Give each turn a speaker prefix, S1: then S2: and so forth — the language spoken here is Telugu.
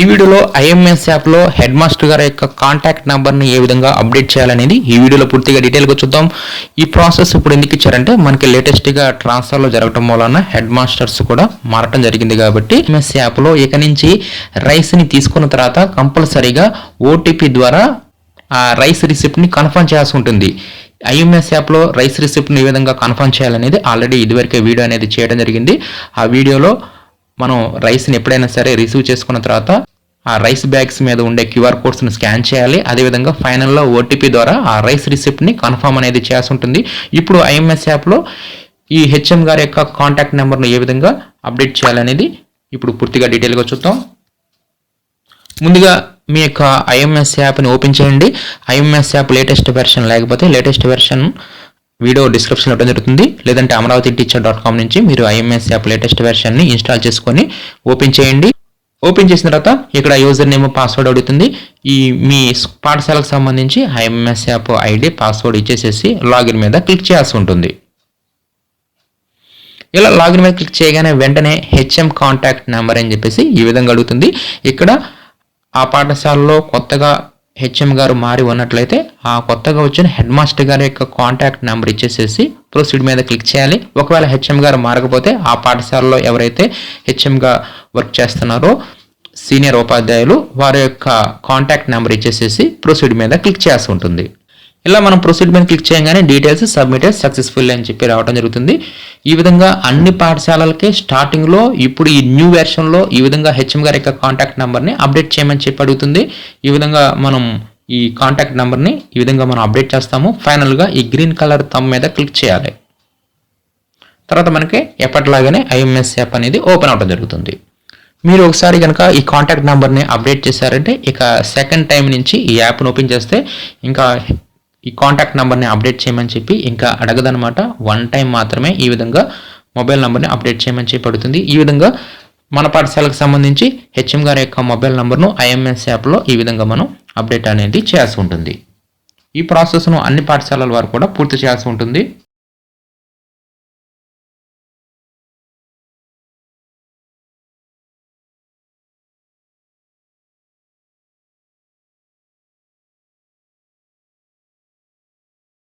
S1: ఈ వీడియోలో ఐఎంఎస్ యాప్లో హెడ్ మాస్టర్ గారి యొక్క కాంటాక్ట్ నెంబర్ని ఏ విధంగా అప్డేట్ చేయాలనేది ఈ వీడియోలో పూర్తిగా డీటెయిల్గా చూద్దాం. ఈ ప్రాసెస్ ఇప్పుడు ఎందుకు ఇచ్చారంటే మనకి లేటెస్ట్గా ట్రాన్స్ఫర్లో జరగడం వలన హెడ్ మాస్టర్స్ కూడా మారటం జరిగింది కాబట్టి ఐఎంఎస్ యాప్లో ఇక నుంచి రైస్ని తీసుకున్న తర్వాత కంపల్సరీగా ఓటీపీ ద్వారా ఆ రైస్ రిసిప్ట్ని కన్ఫర్మ్ చేయాల్సి ఉంటుంది. ఐఎంఎస్ యాప్లో రైస్ రిసిప్ట్ని ఏ విధంగా కన్ఫర్మ్ చేయాలనేది ఆల్రెడీ ఇదివరకే వీడియో అనేది చేయడం జరిగింది. ఆ వీడియోలో మనం రైస్ని ఎప్పుడైనా సరే రిసీవ్ చేసుకున్న తర్వాత ఆ రైస్ బ్యాగ్స్ మీద ఉండే క్యూఆర్ కోడ్స్ని స్కాన్ చేయాలి. అదేవిధంగా ఫైనల్లో ఓటీపీ ద్వారా ఆ రైస్ రిసిప్ట్ని కన్ఫర్మ్ అనేది చేయాల్సి ఉంటుంది. ఇప్పుడు ఐఎంఎస్ యాప్లో ఈ హెచ్ఎం గారి యొక్క కాంటాక్ట్ నెంబర్ను ఏ విధంగా అప్డేట్ చేయాలనేది ఇప్పుడు పూర్తిగా డీటెయిల్గా చూద్దాం. ముందుగా మీ యొక్క ఐఎంఎస్ యాప్ని ఓపెన్ చేయండి. ఐఎంఎస్ యాప్ లేటెస్ట్ వెర్షన్ లేకపోతే లేటెస్ట్ వెర్షన్ వీడియో డిస్క్రిప్షన్ ఇవ్వడం జరుగుతుంది. లేదంటే అమరావతి టీచర్ డాట్ కామ్ నుంచి మీరు ఐఎంఎస్ యాప్ లేటెస్ట్ వెర్షన్ని ఇన్స్టాల్ చేసుకొని ఓపెన్ చేయండి. ఓపెన్ చేసిన తర్వాత ఇక్కడ యూజర్ నేమ్ పాస్వర్డ్ అడుగుతుంది. ఈ మీ పాఠశాలకు సంబంధించి ఐఎంఎస్ యాప్ ఐడి పాస్వర్డ్ ఇచ్చేసేసి లాగిన్ మీద క్లిక్ చేయాల్సి ఉంటుంది. ఇలా లాగిన్ మీద క్లిక్ చేయగానే వెంటనే హెచ్ఎం కాంటాక్ట్ నెంబర్ అని చెప్పేసి ఈ విధంగా అడుగుతుంది. ఇక్కడ ఆ పాఠశాలలో కొత్తగా హెచ్ఎం గారు మారి ఉన్నట్లయితే ఆ కొత్తగా వచ్చిన హెడ్ మాస్టర్ గారి యొక్క కాంటాక్ట్ నెంబర్ ఇచ్చేసేసి ప్రొసీడ్ మీద క్లిక్ చేయాలి. ఒకవేళ హెచ్ఎం గారు మారకపోతే ఆ పాఠశాలలో ఎవరైతే హెచ్ఎంగా వర్క్ చేస్తున్నారో సీనియర్ ఉపాధ్యాయులు వారి యొక్క కాంటాక్ట్ నెంబర్ ఇచ్చేసేసి ప్రొసీడ్ మీద క్లిక్ చేయాల్సి ఉంటుంది. ఇలా మనం ప్రొసీడ్ మీద క్లిక్ చేయగానే డీటెయిల్స్ సబ్మిటెడ్ సక్సెస్ఫుల్ అని చెప్పి రావడం జరుగుతుంది. ఈ విధంగా అన్ని పాఠశాలలకే స్టార్టింగ్లో ఇప్పుడు ఈ న్యూ వెర్షన్లో ఈ విధంగా హెచ్ఎం గారి యొక్క కాంటాక్ట్ నెంబర్ని అప్డేట్ చేయమని చెప్పి అడుగుతుంది. ఈ విధంగా మనం ఈ కాంటాక్ట్ నెంబర్ని ఈ విధంగా మనం అప్డేట్ చేస్తాము. ఫైనల్గా ఈ గ్రీన్ కలర్ తమ్ మీద క్లిక్ చేయాలి. తర్వాత మనకి ఎప్పటిలాగానే ఐఎంఎస్ యాప్ అనేది ఓపెన్ అవడం జరుగుతుంది. మీరు ఒకసారి కనుక ఈ కాంటాక్ట్ నెంబర్ని అప్డేట్ చేశారంటే ఇక సెకండ్ టైం నుంచి ఈ యాప్ను ఓపెన్ చేస్తే ఇంకా ఈ కాంటాక్ట్ నెంబర్ని అప్డేట్ చేయమని చెప్పి ఇంకా అడగదనమాట వన్ టైం మాత్రమే ఈ విధంగా మొబైల్ నెంబర్ని అప్డేట్ చేయమని చెప్పి అడుగుతుంది. ఈ విధంగా మన పాఠశాలకు సంబంధించి హెచ్ఎం గారి యొక్క మొబైల్ నెంబర్ను ఐఎంఎస్ యాప్లో ఈ విధంగా మనం అప్డేట్ అనేది చేయాల్సి ఉంటుంది. ఈ ప్రాసెస్ను అన్ని పాఠశాలల వారు కూడా పూర్తి చేయాల్సి ఉంటుంది.